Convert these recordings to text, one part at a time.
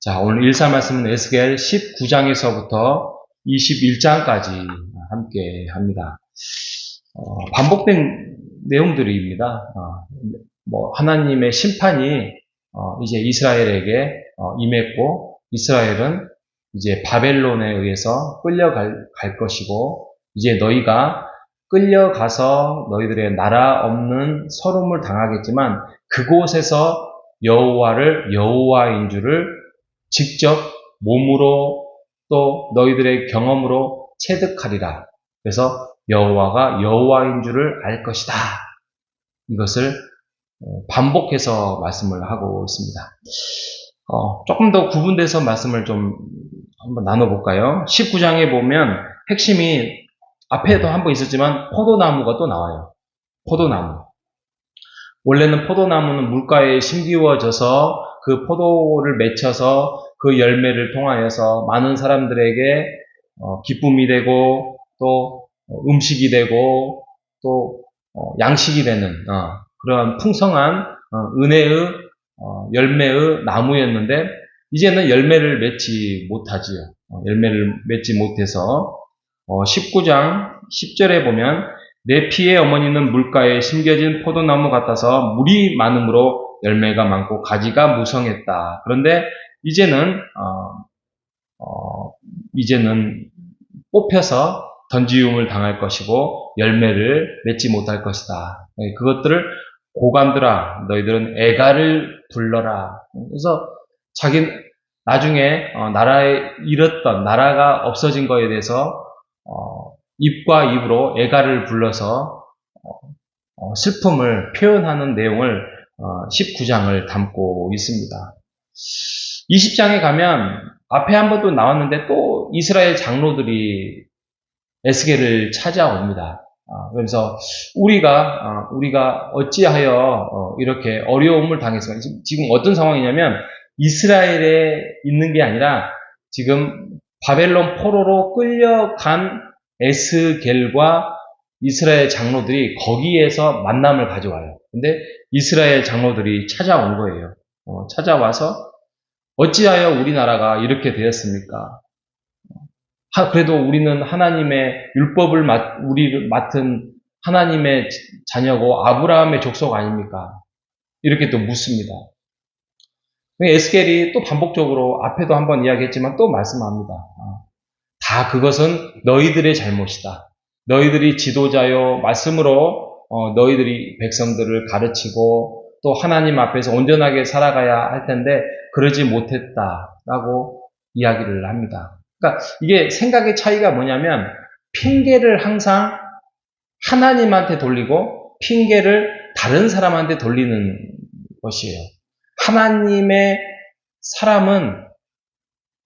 자, 오늘 일사 말씀은 에스겔 19장에서부터 21장까지 함께 합니다. 어, 반복된 내용들입니다. 어, 뭐 하나님의 심판이 어, 이제 이스라엘에게 어, 임했고 이스라엘은 이제 바벨론에 의해서 끌려갈 갈 것이고 이제 너희가 끌려가서 너희들의 나라 없는 서름을 당하겠지만 그곳에서 여호와를 여호와인 줄을 직접 몸으로 또 너희들의 경험으로 체득하리라. 그래서 여호와가 여호와인 줄을 알 것이다. 이것을 반복해서 말씀을 하고 있습니다. 어, 조금 더 구분돼서 말씀을 좀 한번 나눠볼까요? 19장에 보면 핵심이 앞에도 한번 있었지만 포도나무가 또 나와요. 포도나무. 원래는 포도나무는 물가에 심기워져서 그 포도를 맺혀서 그 열매를 통하여서 많은 사람들에게 어, 기쁨이 되고 또 음식이 되고 또 어, 양식이 되는 어, 그러한 풍성한 은혜의 열매의 나무였는데 이제는 열매를 맺지 못하지요. 열매를 맺지 못해서 19장 10절에 보면 내 피의 어머니는 물가에 심겨진 포도나무 같아서 물이 많음으로 열매가 많고 가지가 무성했다. 그런데 이제는 어, 어, 이제는 뽑혀서 던지움을 당할 것이고 열매를 맺지 못할 것이다. 네, 그것들을 고관들아 너희들은 애가를 불러라. 그래서 자기 나중에 어, 나라에 잃었던 나라가 없어진 거에 대해서 어, 입과 입으로 애가를 불러서 어, 슬픔을 표현하는 내용을 19장을 담고 있습니다. 20장에 가면 앞에 한 번도 나왔는데 또 이스라엘 장로들이 에스겔을 찾아옵니다. 그래서 우리가 우리가 어찌하여 이렇게 어려움을 당했습니까? 지금 어떤 상황이냐면 이스라엘에 있는 게 아니라 지금 바벨론 포로로 끌려간 에스겔과 이스라엘 장로들이 거기에서 만남을 가져와요. 근데 이스라엘 장로들이 찾아온 거예요. 어, 찾아와서 어찌하여 우리나라가 이렇게 되었습니까? 하, 그래도 우리는 하나님의 율법을 맡, 우리를 맡은 하나님의 자녀고 아브라함의 족속 아닙니까? 이렇게 또 묻습니다. 에스겔이 또 반복적으로 앞에도 한번 이야기했지만 또 말씀합니다. 어, 다 그것은 너희들의 잘못이다. 너희들이 지도자요 말씀으로 어, 너희들이 백성들을 가르치고 또 하나님 앞에서 온전하게 살아가야 할 텐데 그러지 못했다라고 이야기를 합니다. 그러니까 이게 생각의 차이가 뭐냐면 핑계를 항상 하나님한테 돌리고 핑계를 다른 사람한테 돌리는 것이에요. 하나님의 사람은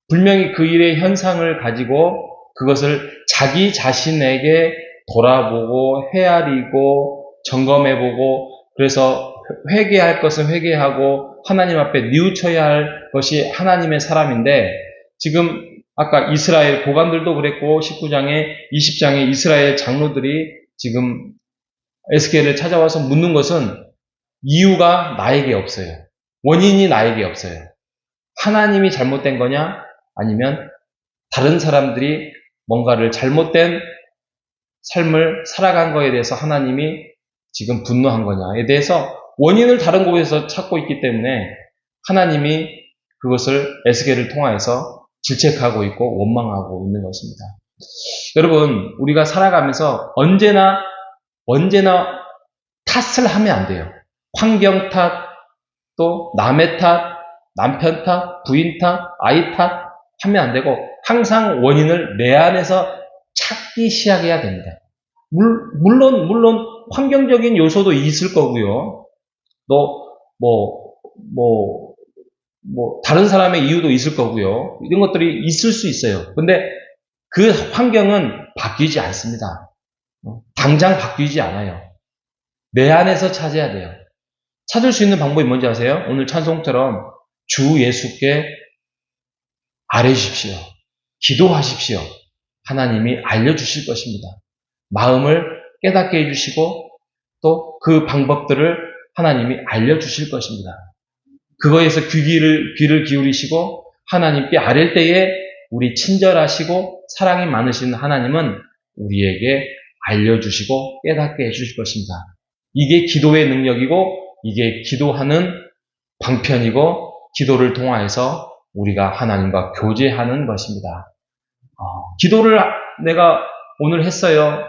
분명히 그 일의 현상을 가지고 그것을 자기 자신에게 돌아보고 헤아리고 점검해보고 그래서 회개할 것은 회개하고 하나님 앞에 뉘우쳐야 할 것이 하나님의 사람인데 지금 아까 이스라엘 고관들도 그랬고 19장에 20장에 이스라엘 장로들이 지금 에스겔을 찾아와서 묻는 것은 이유가 나에게 없어요. 원인이 나에게 없어요. 하나님이 잘못된 거냐? 아니면 다른 사람들이 뭔가를 잘못된 삶을 살아간 거에 대해서 하나님이 지금 분노한 거냐에 대해서 원인을 다른 곳에서 찾고 있기 때문에 하나님이 그것을 에스겔을 통하여서 질책하고 있고 원망하고 있는 것입니다. 여러분, 우리가 살아가면서 언제나, 언제나 탓을 하면 안 돼요. 환경 탓, 또 남의 탓, 남편 탓, 부인 탓, 아이 탓 하면 안 되고 항상 원인을 내 안에서 찾기 시작해야 됩니다. 물론 물론 환경적인 요소도 있을 거고요. 또뭐 뭐, 뭐, 다른 사람의 이유도 있을 거고요. 이런 것들이 있을 수 있어요. 근데 그 환경은 바뀌지 않습니다. 당장 바뀌지 않아요. 내 안에서 찾아야 돼요. 찾을 수 있는 방법이 뭔지 아세요? 오늘 찬송처럼 주 예수께 아뢰십시오. 기도하십시오. 하나님이 알려주실 것입니다. 마음을 깨닫게 해주시고 또 그 방법들을 하나님이 알려주실 것입니다. 그거에서 귀를, 귀를 기울이시고 하나님께 아랠 때에 우리 친절하시고 사랑이 많으신 하나님은 우리에게 알려주시고 깨닫게 해주실 것입니다. 이게 기도의 능력이고 이게 기도하는 방편이고 기도를 통하여서 우리가 하나님과 교제하는 것입니다. 어, 기도를 내가 오늘 했어요.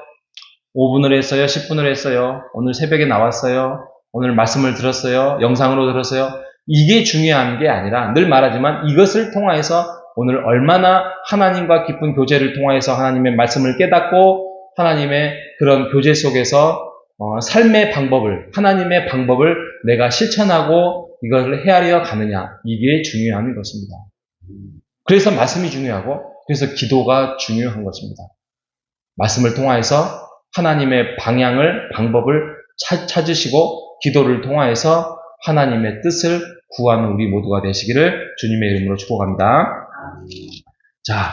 5분을 했어요. 10분을 했어요. 오늘 새벽에 나왔어요. 오늘 말씀을 들었어요. 영상으로 들었어요. 이게 중요한 게 아니라 늘 말하지만 이것을 통하여서 오늘 얼마나 하나님과 깊은 교제를 통하여서 하나님의 말씀을 깨닫고 하나님의 그런 교제 속에서 어, 삶의 방법을 하나님의 방법을 내가 실천하고 이것을 헤아려 가느냐 이게 중요한 것입니다. 그래서 말씀이 중요하고 그래서 기도가 중요한 것입니다. 말씀을 통하여서 하나님의 방향을 방법을 찾, 찾으시고 기도를 통하여서 하나님의 뜻을 구하는 우리 모두가 되시기를 주님의 이름으로 축복합니다. 자,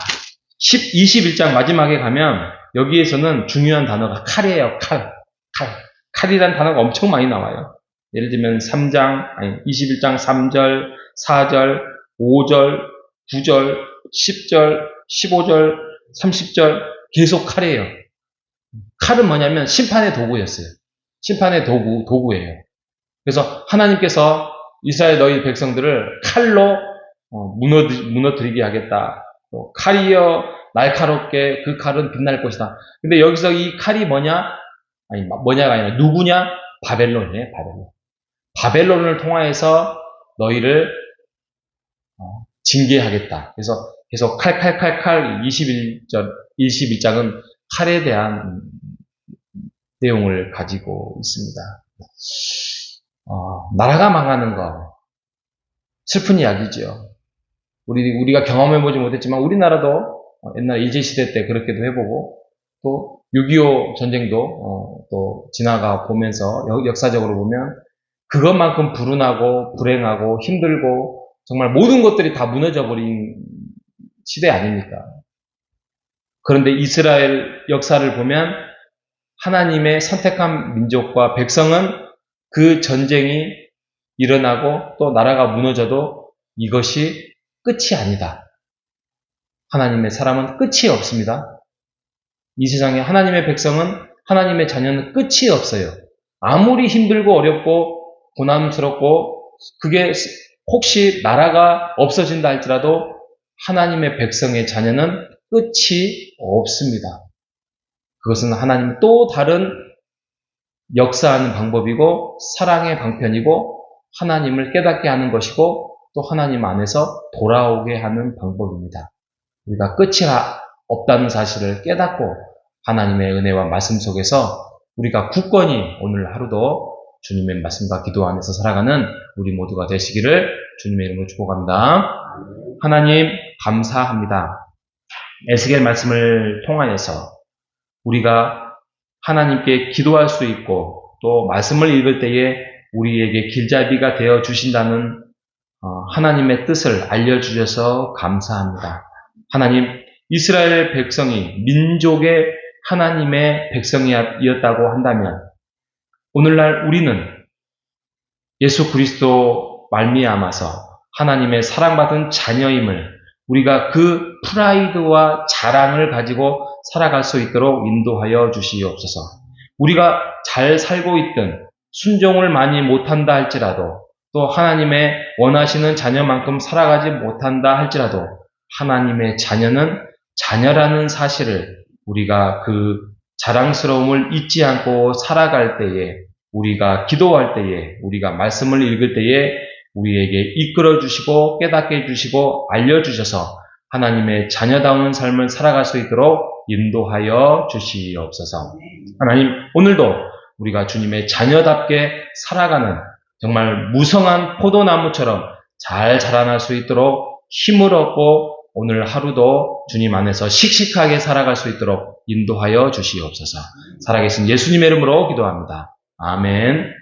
10, 21장 마지막에 가면 여기에서는 중요한 단어가 칼이에요. 칼. 칼. 칼이란 단어가 엄청 많이 나와요. 예를 들면 3장, 아니 21장 3절, 4절, 5절, 9절, 10절, 15절, 30절 계속 칼이에요. 칼은 뭐냐면 심판의 도구였어요. 심판의 도구, 도구예요. 그래서 하나님께서 이스라엘 너희 백성들을 칼로 어, 무너뜨, 리 게 하겠다. 또 칼이여 날카롭게 그 칼은 빛날 것이다. 근데 여기서 이 칼이 뭐냐? 아니 뭐냐가 아니라 누구냐? 바벨론이에요. 바벨론. 바벨론을 통하여서 너희를 어, 징계하겠다. 그래서 계속 칼칼칼칼 21절 21장은 칼에 대한 내용을 가지고 있습니다. 어, 나라가 망하는 거 슬픈 이야기죠. 우리 우리가 경험해보지 못했지만 우리나라도 옛날 일제 시대 때 그렇게도 해보고 또 6.25 전쟁도 어, 또 지나가 보면서 역사적으로 보면 그것만큼 불운하고 불행하고 힘들고 정말 모든 것들이 다 무너져 버린 시대 아닙니까? 그런데 이스라엘 역사를 보면 하나님의 선택한 민족과 백성은 그 전쟁이 일어나고 또 나라가 무너져도 이것이 끝이 아니다. 하나님의 사람은 끝이 없습니다. 이 세상에 하나님의 백성은 하나님의 자녀는 끝이 없어요. 아무리 힘들고 어렵고 고난스럽고 그게 혹시 나라가 없어진다 할지라도 하나님의 백성의 자녀는 끝이 없습니다. 그것은 하나님 또 다른 역사하는 방법이고 사랑의 방편이고 하나님을 깨닫게 하는 것이고 또 하나님 안에서 돌아오게 하는 방법입니다. 우리가 끝이 없다는 사실을 깨닫고 하나님의 은혜와 말씀 속에서 우리가 굳건히 오늘 하루도 주님의 말씀과 기도 안에서 살아가는 우리 모두가 되시기를 주님의 이름으로 축복합니다. 하나님 감사합니다. 에스겔 말씀을 통하여서 우리가 하나님께 기도할 수 있고 또 말씀을 읽을 때에 우리에게 길잡이가 되어 주신다는 어, 하나님의 뜻을 알려주셔서 감사합니다. 하나님, 이스라엘 백성이 민족의 하나님의 백성이었다고 한다면 오늘날 우리는 예수 그리스도 말미암아서 하나님의 사랑받은 자녀임을 우리가 그 프라이드와 자랑을 가지고 살아갈 수 있도록 인도하여 주시옵소서. 우리가 잘 살고 있든 순종을 많이 못한다 할지라도 또 하나님의 원하시는 자녀만큼 살아가지 못한다 할지라도 하나님의 자녀는 자녀라는 사실을 우리가 그 자랑스러움을 잊지 않고 살아갈 때에 우리가 기도할 때에 우리가 말씀을 읽을 때에 우리에게 이끌어 주시고 깨닫게 해 주시고 알려 주셔서 하나님의 자녀다운 삶을 살아갈 수 있도록 인도하여 주시옵소서. 하나님 오늘도 우리가 주님의 자녀답게 살아가는 정말 무성한 포도나무처럼 잘 자라날 수 있도록 힘을 얻고 오늘 하루도 주님 안에서 씩씩하게 살아갈 수 있도록 인도하여 주시옵소서. 살아계신 예수님의 이름으로 기도합니다. 아멘.